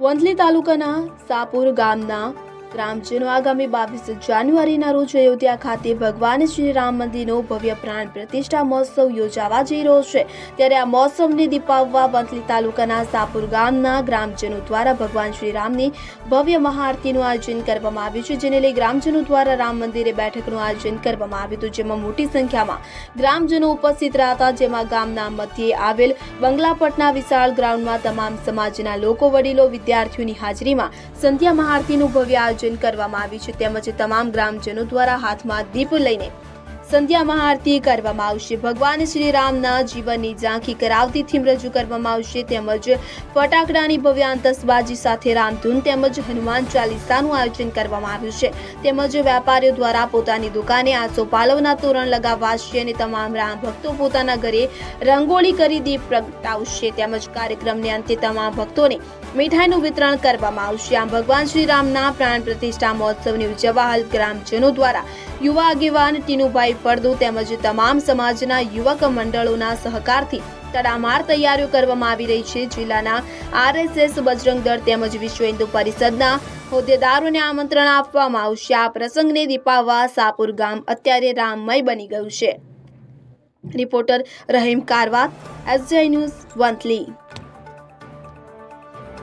વંથલી તાલુકાના સાપુર ગામના ગ્રામજનો આગામી બાવીસ જાન્યુઆરીના રોજ અયોધ્યા ખાતે ભગવાન શ્રી રામ મંદિરનો ભવ્ય પ્રાણ પ્રતિષ્ઠા મહોત્સવ યોજાવા જઈ રહ્યો છે. ત્યારે આ મહોત્સવને દીપાવવા વંથલી તાલુકાના સાપુર ગામના ગ્રામજનો દ્વારા ભગવાન શ્રી રામની ભવ્ય મહાઆરતીનું આયોજન કરવામાં આવ્યું છે, જેને લઈ ગ્રામજનો દ્વારા રામ મંદિરે બેઠકનું આયોજન કરવામાં આવ્યું હતું, જેમાં મોટી સંખ્યામાં ગ્રામજનો ઉપસ્થિત રહ્યા હતા, જેમાં ગામના મધ્યે આવેલ બંગલાપટના વિશાળ ગ્રાઉન્ડમાં તમામ સમાજના લોકો, વડીલો, વિદ્યાર્થીઓની હાજરીમાં સંધ્યા મહાઆરતીનું ભવ્ય આયોજન કરવામાં આવ્યું છે. તેમજ તમામ ગ્રામજનો દ્વારા હાથમાં દીપ લઈને સંધ્યા મહાઆરતી કરવામાં આવશે. ભગવાન શ્રી રામના જીવનની ઝાંખી કરાવતી થીમ રજૂ કરવામાં આવશે. તેમજ ફટાકડાની ભવ્ય આતશબાજી સાથે રામધૂન તેમજ હનુમાન ચાલીસાનું આયોજન કરવામાં આવ્યું છે. તેમજ વેપારીઓ દ્વારા પોતાની દુકાને આસોપાલવના તોરણ લગાવાશે અને તમામ રામ ભક્તો પોતાના ઘરે રંગોળી કરી દીપ પ્રગટાવશે. તેમજ કાર્યક્રમને અંતે તમામ ભક્તોને મીઠાઈનું વિતરણ કરવામાં આવશે. આમ ભગવાન શ્રી રામના પ્રાણ પ્રતિષ્ઠા મહોત્સવની ઉજવવા હાલ ગ્રામજનો દ્વારા યુવા આગેવાન ટીનુભાઈ ફળદુ તેમજ તમામ સમાજના યુવક મંડળોના સહકારથી તડામાર તૈયારીઓ કરવામાં આવી રહી છે. જિલ્લાના આરએસએસ બજરંગ દળ તેમજ વિશ્વ હિન્દુ પરિષદના હોદ્દેદારોને આમંત્રણ આપવામાં આવશે. આ પ્રસંગને દીપાવવા સાપુર ગામ અત્યારે રામમય બની ગયું છે. Reporter Rahim Karvat SGI news Vanthali.